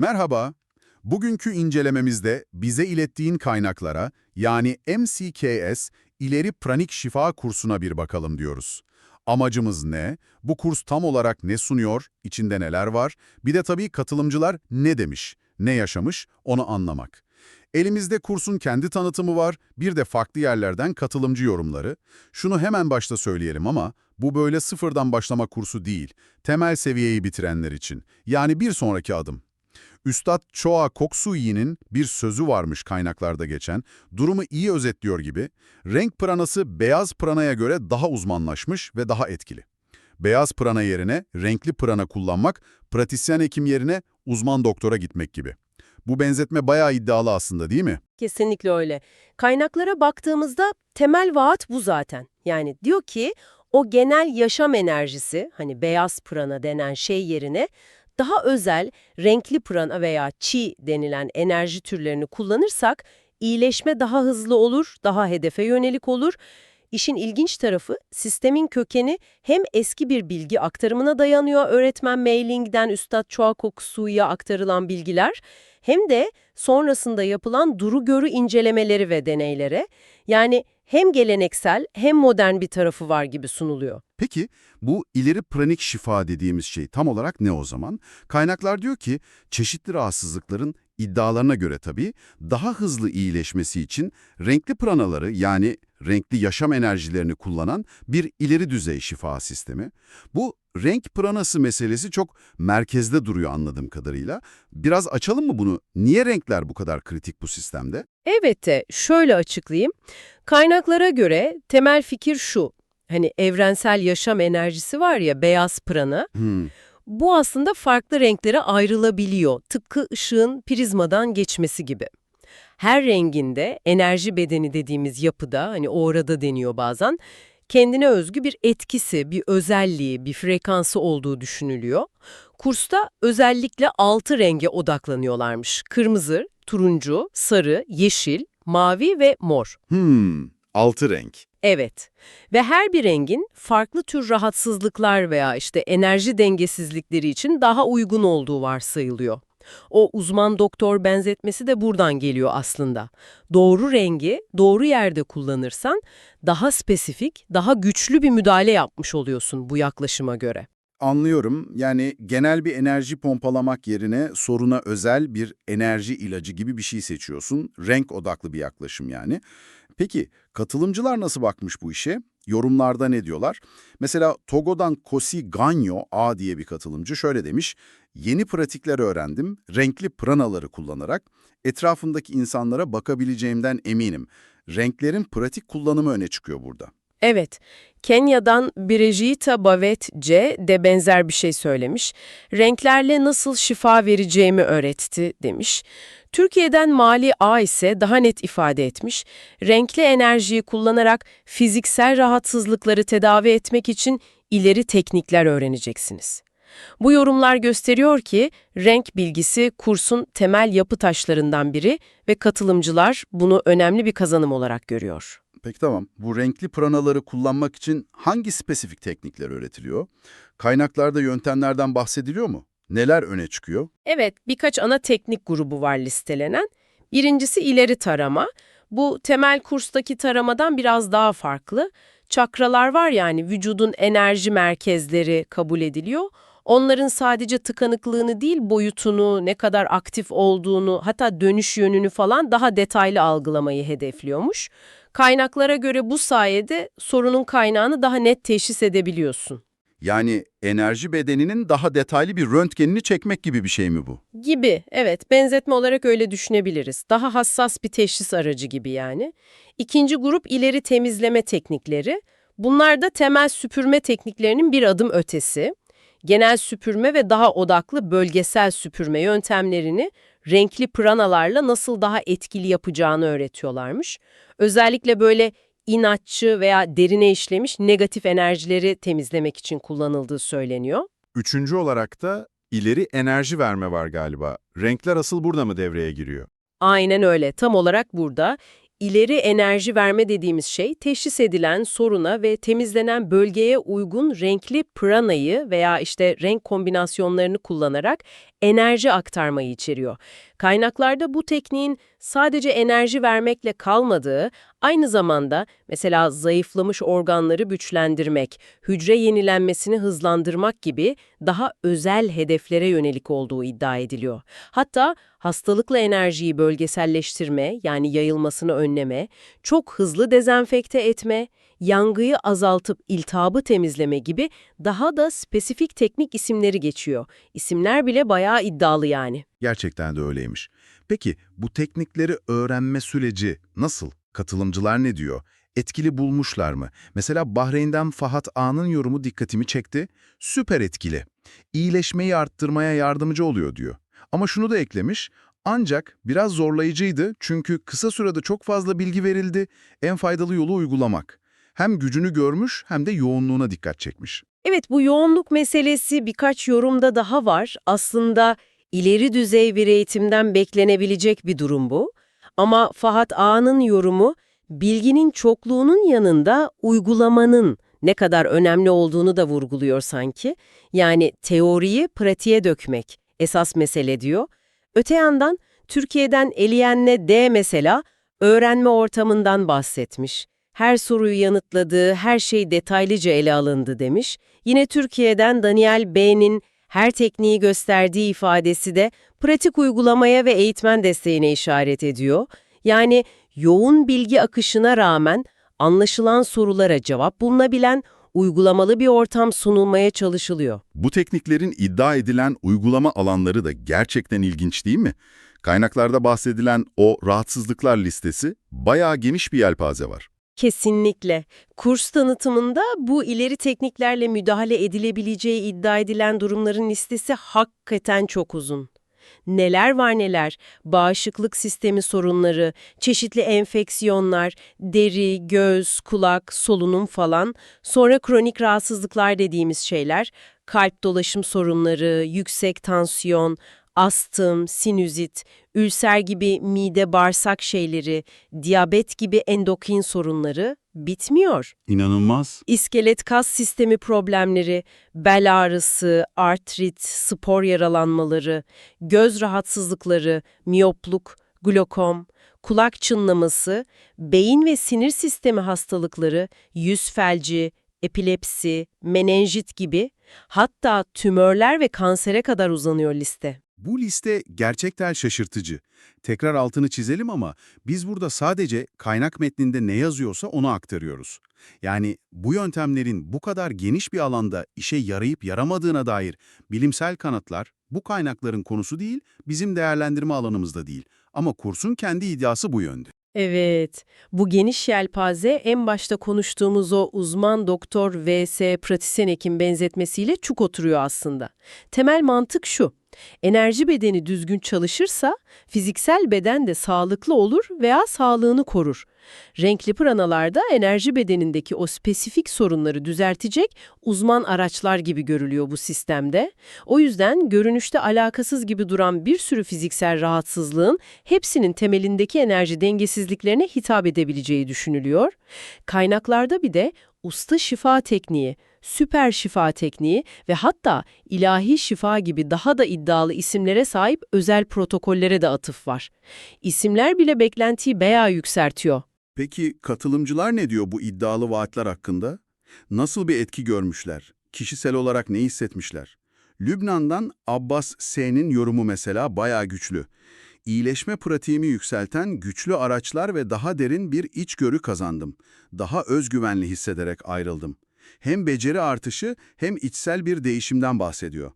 Merhaba. Bugünkü incelememizde bize ilettiğin kaynaklara yani MCKS İleri Pranik Şifa kursuna bir bakalım diyoruz. Amacımız ne? Bu kurs tam olarak ne sunuyor? İçinde neler var? Bir de tabii katılımcılar ne demiş, ne yaşamış onu anlamak. Elimizde kursun kendi tanıtımı var, bir de farklı yerlerden katılımcı yorumları. Şunu hemen başta söyleyelim ama bu böyle sıfırdan başlama kursu değil, temel seviyeyi bitirenler için. Yani bir sonraki adım. Üstad Choa Koksuyi'nin bir sözü varmış kaynaklarda geçen, durumu iyi özetliyor gibi, renk pranası beyaz pranaya göre daha uzmanlaşmış ve daha etkili. Beyaz prana yerine renkli prana kullanmak, pratisyen hekim yerine uzman doktora gitmek gibi. Bu benzetme bayağı iddialı aslında değil mi? Kesinlikle öyle. Kaynaklara baktığımızda temel vaat bu zaten. Yani diyor ki o genel yaşam enerjisi hani beyaz prana denen şey yerine daha özel renkli prana veya çi denilen enerji türlerini kullanırsak iyileşme daha hızlı olur, daha hedefe yönelik olur. İşin ilginç tarafı sistemin kökeni hem eski bir bilgi aktarımına dayanıyor öğretmen mailingden Üstad Çoakok Su'ya aktarılan bilgiler hem de sonrasında yapılan duru görü incelemeleri ve deneylere yani hem geleneksel hem modern bir tarafı var gibi sunuluyor. Peki bu ileri pranik şifa dediğimiz şey tam olarak ne o zaman? Kaynaklar diyor ki çeşitli rahatsızlıkların iddialarına göre tabii daha hızlı iyileşmesi için renkli pranaları yani renkli yaşam enerjilerini kullanan bir ileri düzey şifa sistemi. Bu renk pranası meselesi çok merkezde duruyor anladığım kadarıyla. Biraz açalım mı bunu? Niye renkler bu kadar kritik bu sistemde? Elbette şöyle açıklayayım. Kaynaklara göre temel fikir şu. Hani evrensel yaşam enerjisi var ya beyaz prana. Hmm. Bu aslında farklı renklere ayrılabiliyor. Tıpkı ışığın prizmadan geçmesi gibi. Her renginde enerji bedeni dediğimiz yapıda hani orada deniyor bazen kendine özgü bir etkisi, bir özelliği, bir frekansı olduğu düşünülüyor. Kursta özellikle altı renge odaklanıyorlarmış. Kırmızı, turuncu, sarı, yeşil, mavi ve mor. Hmm. Altı renk. Evet ve her bir rengin farklı tür rahatsızlıklar veya işte enerji dengesizlikleri için daha uygun olduğu varsayılıyor. O uzman doktor benzetmesi de buradan geliyor aslında. Doğru rengi doğru yerde kullanırsan daha spesifik, daha güçlü bir müdahale yapmış oluyorsun bu yaklaşıma göre. Anlıyorum. Yani genel bir enerji pompalamak yerine soruna özel bir enerji ilacı gibi bir şey seçiyorsun. Renk odaklı bir yaklaşım yani. Peki katılımcılar nasıl bakmış bu işe? Yorumlarda ne diyorlar? Mesela Togo'dan Kosi Ganyo A diye bir katılımcı şöyle demiş. Yeni pratikler öğrendim. Renkli pranaları kullanarak etrafındaki insanlara bakabileceğimden eminim. Renklerin pratik kullanımı öne çıkıyor burada. Evet, Kenya'dan Brigitte Bavet C de benzer bir şey söylemiş. Renklerle nasıl şifa vereceğimi öğretti demiş. Türkiye'den Mali A ise daha net ifade etmiş. Renkli enerjiyi kullanarak fiziksel rahatsızlıkları tedavi etmek için ileri teknikler öğreneceksiniz. Bu yorumlar gösteriyor ki renk bilgisi kursun temel yapı taşlarından biri ve katılımcılar bunu önemli bir kazanım olarak görüyor. Peki tamam. Bu renkli pranaları kullanmak için hangi spesifik teknikler öğretiliyor? Kaynaklarda yöntemlerden bahsediliyor mu? Neler öne çıkıyor? Evet, birkaç ana teknik grubu var listelenen. Birincisi ileri tarama. Bu temel kurstaki taramadan biraz daha farklı. Çakralar var yani vücudun enerji merkezleri kabul ediliyor. Onların sadece tıkanıklığını değil boyutunu, ne kadar aktif olduğunu, hatta dönüş yönünü falan daha detaylı algılamayı hedefliyormuş. Kaynaklara göre bu sayede sorunun kaynağını daha net teşhis edebiliyorsun. Yani enerji bedeninin daha detaylı bir röntgenini çekmek gibi bir şey mi bu? Gibi, evet. Benzetme olarak öyle düşünebiliriz. Daha hassas bir teşhis aracı gibi yani. İkinci grup ileri temizleme teknikleri. Bunlar da temel süpürme tekniklerinin bir adım ötesi. Genel süpürme ve daha odaklı bölgesel süpürme yöntemlerini renkli pranalarla nasıl daha etkili yapacağını öğretiyorlarmış. Özellikle böyle inatçı veya derine işlemiş negatif enerjileri temizlemek için kullanıldığı söyleniyor. Üçüncü olarak da ileri enerji verme var galiba. Renkler asıl burada mı devreye giriyor? Aynen öyle. Tam olarak burada ileri enerji verme dediğimiz şey teşhis edilen soruna ve temizlenen bölgeye uygun renkli pranayı veya işte renk kombinasyonlarını kullanarak enerji aktarmayı içeriyor. Kaynaklarda bu tekniğin sadece enerji vermekle kalmadığı, aynı zamanda mesela zayıflamış organları güçlendirmek, hücre yenilenmesini hızlandırmak gibi daha özel hedeflere yönelik olduğu iddia ediliyor. Hatta hastalıklı enerjiyi bölgeselleştirme yani yayılmasını önleme, çok hızlı dezenfekte etme, yangıyı azaltıp iltihabı temizleme gibi daha da spesifik teknik isimleri geçiyor. İsimler bile bayağı iddialı yani. Gerçekten de öyleymiş. Peki bu teknikleri öğrenme süreci nasıl? Katılımcılar ne diyor? Etkili bulmuşlar mı? Mesela Bahreyn'den Fahat A'nın yorumu dikkatimi çekti. Süper etkili. İyileşmeyi arttırmaya yardımcı oluyor diyor. Ama şunu da eklemiş, ancak biraz zorlayıcıydı çünkü kısa sürede çok fazla bilgi verildi, en faydalı yolu uygulamak. Hem gücünü görmüş hem de yoğunluğuna dikkat çekmiş. Evet bu yoğunluk meselesi birkaç yorumda daha var. Aslında ileri düzey bir eğitimden beklenebilecek bir durum bu. Ama Fahat Ağa'nın yorumu bilginin çokluğunun yanında uygulamanın ne kadar önemli olduğunu da vurguluyor sanki. Yani teoriyi pratiğe dökmek esas mesele diyor. Öte yandan Türkiye'den Eliyen'le D mesela öğrenme ortamından bahsetmiş. Her soruyu yanıtladığı, her şey detaylıca ele alındı demiş. Yine Türkiye'den Daniel B'nin her tekniği gösterdiği ifadesi de pratik uygulamaya ve eğitmen desteğine işaret ediyor. Yani yoğun bilgi akışına rağmen anlaşılan sorulara cevap bulunabilen uygulamalı bir ortam sunulmaya çalışılıyor. Bu tekniklerin iddia edilen uygulama alanları da gerçekten ilginç değil mi? Kaynaklarda bahsedilen o rahatsızlıklar listesi bayağı geniş bir yelpaze var. Kesinlikle. Kurs tanıtımında bu ileri tekniklerle müdahale edilebileceği iddia edilen durumların listesi hakikaten çok uzun. Neler var neler, bağışıklık sistemi sorunları, çeşitli enfeksiyonlar, deri, göz, kulak, solunum falan, sonra kronik rahatsızlıklar dediğimiz şeyler, kalp dolaşım sorunları, yüksek tansiyon, astım, sinüzit, ülser gibi mide bağırsak şeyleri, diyabet gibi endokrin sorunları bitmiyor. İnanılmaz. İskelet kas sistemi problemleri, bel ağrısı, artrit, spor yaralanmaları, göz rahatsızlıkları, miyopluk, glokom, kulak çınlaması, beyin ve sinir sistemi hastalıkları, yüz felci, epilepsi, menenjit gibi hatta tümörler ve kansere kadar uzanıyor liste. Bu liste gerçekten şaşırtıcı. Tekrar altını çizelim ama biz burada sadece kaynak metninde ne yazıyorsa onu aktarıyoruz. Yani bu yöntemlerin bu kadar geniş bir alanda işe yarayıp yaramadığına dair bilimsel kanıtlar bu kaynakların konusu değil, bizim değerlendirme alanımızda değil. Ama kursun kendi iddiası bu yönde. Evet, bu geniş yelpaze en başta konuştuğumuz o uzman doktor vs pratisyen hekim benzetmesiyle çuk oturuyor aslında. Temel mantık şu, enerji bedeni düzgün çalışırsa fiziksel beden de sağlıklı olur veya sağlığını korur. Renkli pranalarda enerji bedenindeki o spesifik sorunları düzeltecek uzman araçlar gibi görülüyor bu sistemde. O yüzden görünüşte alakasız gibi duran bir sürü fiziksel rahatsızlığın hepsinin temelindeki enerji dengesizliklerine hitap edebileceği düşünülüyor. Kaynaklarda bir de usta şifa tekniği, süper şifa tekniği ve hatta ilahi şifa gibi daha da iddialı isimlere sahip özel protokollere de atıf var. İsimler bile beklentiyi bayağı yükseltiyor. Peki katılımcılar ne diyor bu iddialı vaatler hakkında? Nasıl bir etki görmüşler? Kişisel olarak ne hissetmişler? Lübnan'dan Abbas S'nin yorumu mesela bayağı güçlü. İyileşme pratiğimi yükselten güçlü araçlar ve daha derin bir içgörü kazandım. Daha özgüvenli hissederek ayrıldım. Hem beceri artışı hem içsel bir değişimden bahsediyor.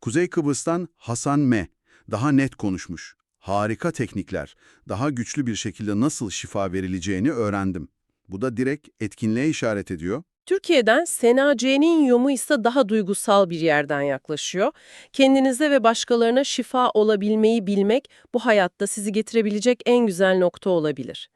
Kuzey Kıbrıs'tan Hasan M. daha net konuşmuş. Harika teknikler, daha güçlü bir şekilde nasıl şifa verileceğini öğrendim. Bu da direkt etkinliğe işaret ediyor. Türkiye'den Sena C'nin yomu ise daha duygusal bir yerden yaklaşıyor. Kendinize ve başkalarına şifa olabilmeyi bilmek bu hayatta sizi getirebilecek en güzel nokta olabilir.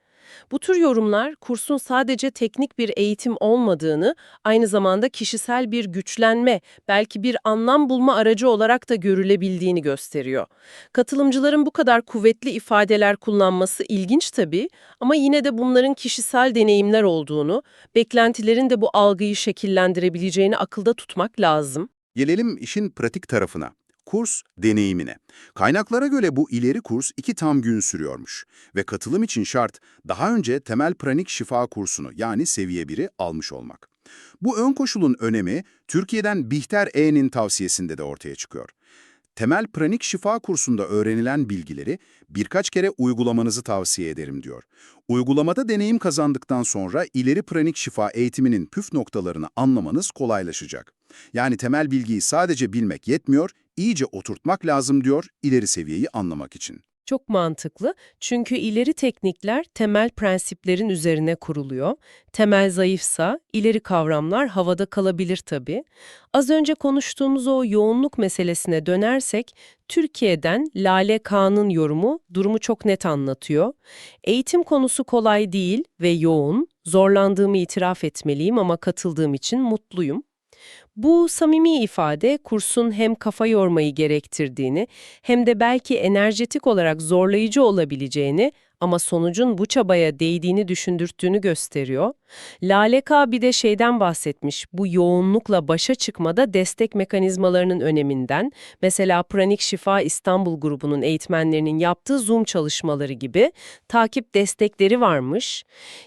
Bu tür yorumlar kursun sadece teknik bir eğitim olmadığını, aynı zamanda kişisel bir güçlenme, belki bir anlam bulma aracı olarak da görülebildiğini gösteriyor. Katılımcıların bu kadar kuvvetli ifadeler kullanması ilginç tabii ama yine de bunların kişisel deneyimler olduğunu, beklentilerin de bu algıyı şekillendirebileceğini akılda tutmak lazım. Gelelim işin pratik tarafına. Kurs deneyimine. Kaynaklara göre bu ileri kurs iki tam gün sürüyormuş ve katılım için şart daha önce temel pranik şifa kursunu yani seviye 1'i almış olmak. Bu ön koşulun önemi Türkiye'den Bihter E'nin tavsiyesinde de ortaya çıkıyor. Temel pranik şifa kursunda öğrenilen bilgileri birkaç kere uygulamanızı tavsiye ederim diyor. Uygulamada deneyim kazandıktan sonra ileri pranik şifa eğitiminin püf noktalarını anlamanız kolaylaşacak. Yani temel bilgiyi sadece bilmek yetmiyor, iyice oturtmak lazım diyor ileri seviyeyi anlamak için. Çok mantıklı çünkü ileri teknikler temel prensiplerin üzerine kuruluyor. Temel zayıfsa ileri kavramlar havada kalabilir tabii. Az önce konuştuğumuz o yoğunluk meselesine dönersek, Türkiye'den Lale Kağan'ın yorumu durumu çok net anlatıyor. Eğitim konusu kolay değil ve yoğun, zorlandığımı itiraf etmeliyim ama katıldığım için mutluyum. Bu samimi ifade kursun hem kafa yormayı gerektirdiğini hem de belki enerjetik olarak zorlayıcı olabileceğini ama sonucun bu çabaya değdiğini düşündürttüğünü gösteriyor. Lale K bir de şeyden bahsetmiş, bu yoğunlukla başa çıkmada destek mekanizmalarının öneminden, mesela Pranik Şifa İstanbul grubunun eğitmenlerinin yaptığı Zoom çalışmaları gibi takip destekleri varmış.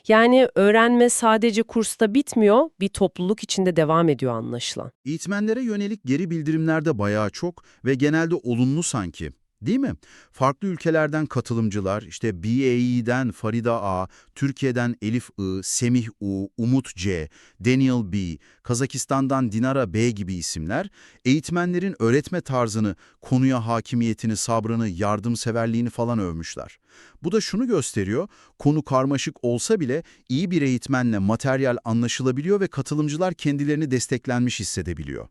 Yani öğrenme sadece kursta bitmiyor, bir topluluk içinde devam ediyor anlaşılan. Eğitmenlere yönelik geri bildirimler de bayağı çok ve genelde olumlu sanki. Değil mi? Farklı ülkelerden katılımcılar, işte BAE'den Farida A, Türkiye'den Elif I, Semih U, Umut C, Daniel B, Kazakistan'dan Dinara B gibi isimler, eğitmenlerin öğretme tarzını, konuya hakimiyetini, sabrını, yardımseverliğini falan övmüşler. Bu da şunu gösteriyor, konu karmaşık olsa bile iyi bir eğitmenle materyal anlaşılabiliyor ve katılımcılar kendilerini desteklenmiş hissedebiliyor.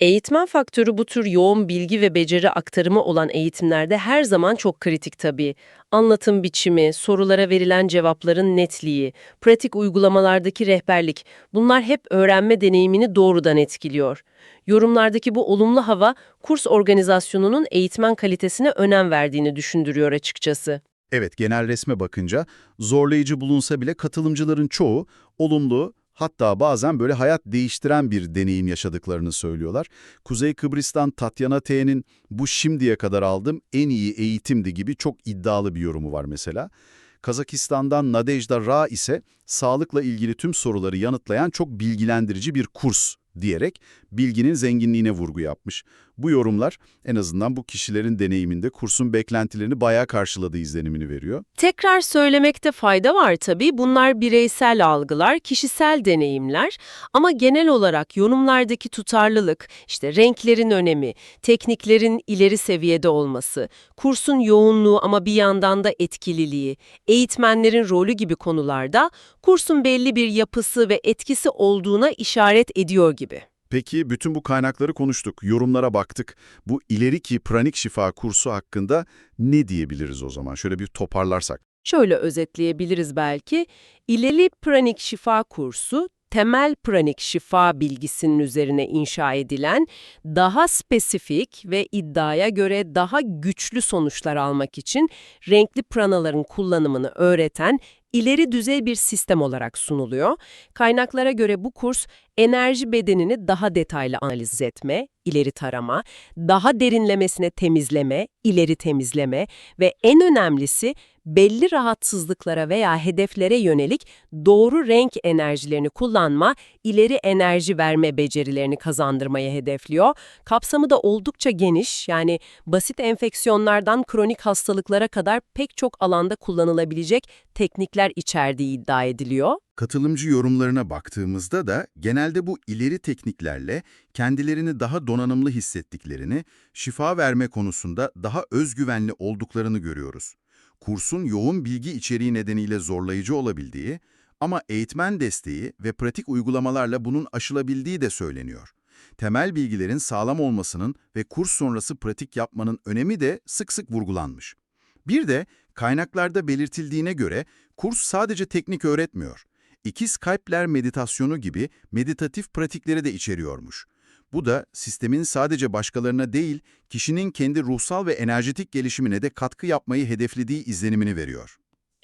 Eğitmen faktörü bu tür yoğun bilgi ve beceri aktarımı olan eğitimlerde her zaman çok kritik tabii. Anlatım biçimi, sorulara verilen cevapların netliği, pratik uygulamalardaki rehberlik, bunlar hep öğrenme deneyimini doğrudan etkiliyor. Yorumlardaki bu olumlu hava, kurs organizasyonunun eğitmen kalitesine önem verdiğini düşündürüyor açıkçası. Evet, genel resme bakınca zorlayıcı bulunsa bile katılımcıların çoğu olumlu, hatta bazen böyle hayat değiştiren bir deneyim yaşadıklarını söylüyorlar. Kuzey Kıbrıs'tan Tatyana T'nin bu şimdiye kadar aldığım en iyi eğitimdi gibi çok iddialı bir yorumu var mesela. Kazakistan'dan Nadejda Ra ise sağlıkla ilgili tüm soruları yanıtlayan çok bilgilendirici bir kurs diyerek bilginin zenginliğine vurgu yapmış. Bu yorumlar en azından bu kişilerin deneyiminde kursun beklentilerini bayağı karşıladığı izlenimini veriyor. Tekrar söylemekte fayda var tabii. Bunlar bireysel algılar, kişisel deneyimler ama genel olarak yorumlardaki tutarlılık, işte renklerin önemi, tekniklerin ileri seviyede olması, kursun yoğunluğu ama bir yandan da etkililiği, eğitmenlerin rolü gibi konularda kursun belli bir yapısı ve etkisi olduğuna işaret ediyor gibi. Peki bütün bu kaynakları konuştuk, yorumlara baktık. Bu ileriki pranik şifa kursu hakkında ne diyebiliriz o zaman? Şöyle bir toparlarsak. Şöyle özetleyebiliriz belki. İleri pranik şifa kursu, temel pranik şifa bilgisinin üzerine inşa edilen, daha spesifik ve iddiaya göre daha güçlü sonuçlar almak için renkli pranaların kullanımını öğreten ileri düzey bir sistem olarak sunuluyor. Kaynaklara göre bu kurs enerji bedenini daha detaylı analiz etme, ileri tarama, daha derinlemesine temizleme, ileri temizleme ve en önemlisi belli rahatsızlıklara veya hedeflere yönelik doğru renk enerjilerini kullanma, ileri enerji verme becerilerini kazandırmayı hedefliyor. Kapsamı da oldukça geniş, yani basit enfeksiyonlardan kronik hastalıklara kadar pek çok alanda kullanılabilecek teknikler içerdiği iddia ediliyor. Katılımcı yorumlarına baktığımızda da genelde bu ileri tekniklerle kendilerini daha donanımlı hissettiklerini, şifa verme konusunda daha özgüvenli olduklarını görüyoruz. Kursun yoğun bilgi içeriği nedeniyle zorlayıcı olabildiği ama eğitmen desteği ve pratik uygulamalarla bunun aşılabildiği de söyleniyor. Temel bilgilerin sağlam olmasının ve kurs sonrası pratik yapmanın önemi de sık sık vurgulanmış. Bir de Kaynaklarda belirtildiğine göre kurs sadece teknik öğretmiyor. İkiz kalpler meditasyonu gibi meditatif pratikleri de içeriyormuş. Bu da sistemin sadece başkalarına değil, kişinin kendi ruhsal ve enerjetik gelişimine de katkı yapmayı hedeflediği izlenimini veriyor.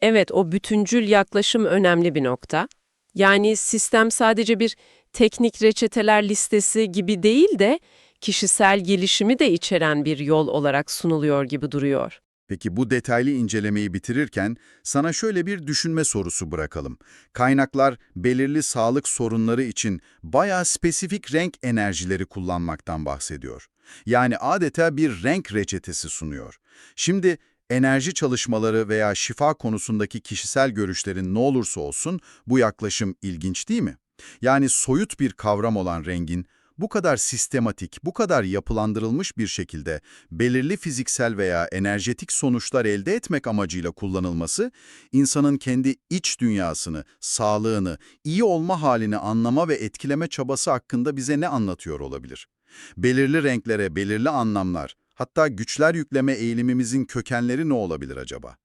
Evet, o bütüncül yaklaşım önemli bir nokta. Yani sistem sadece bir teknik reçeteler listesi gibi değil de kişisel gelişimi de içeren bir yol olarak sunuluyor gibi duruyor. Peki bu detaylı incelemeyi bitirirken sana şöyle bir düşünme sorusu bırakalım. Kaynaklar belirli sağlık sorunları için bayağı spesifik renk enerjileri kullanmaktan bahsediyor. Yani adeta bir renk reçetesi sunuyor. Şimdi enerji çalışmaları veya şifa konusundaki kişisel görüşlerin ne olursa olsun bu yaklaşım ilginç değil mi? Yani soyut bir kavram olan rengin bu kadar sistematik, bu kadar yapılandırılmış bir şekilde belirli fiziksel veya enerjetik sonuçlar elde etmek amacıyla kullanılması, insanın kendi iç dünyasını, sağlığını, iyi olma halini anlama ve etkileme çabası hakkında bize ne anlatıyor olabilir? Belirli renklere, belirli anlamlar, hatta güçler yükleme eğilimimizin kökenleri ne olabilir acaba?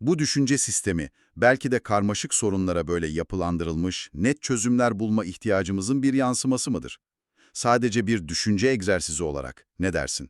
Bu düşünce sistemi belki de karmaşık sorunlara böyle yapılandırılmış, net çözümler bulma ihtiyacımızın bir yansıması mıdır? Sadece bir düşünce egzersizi olarak ne dersin?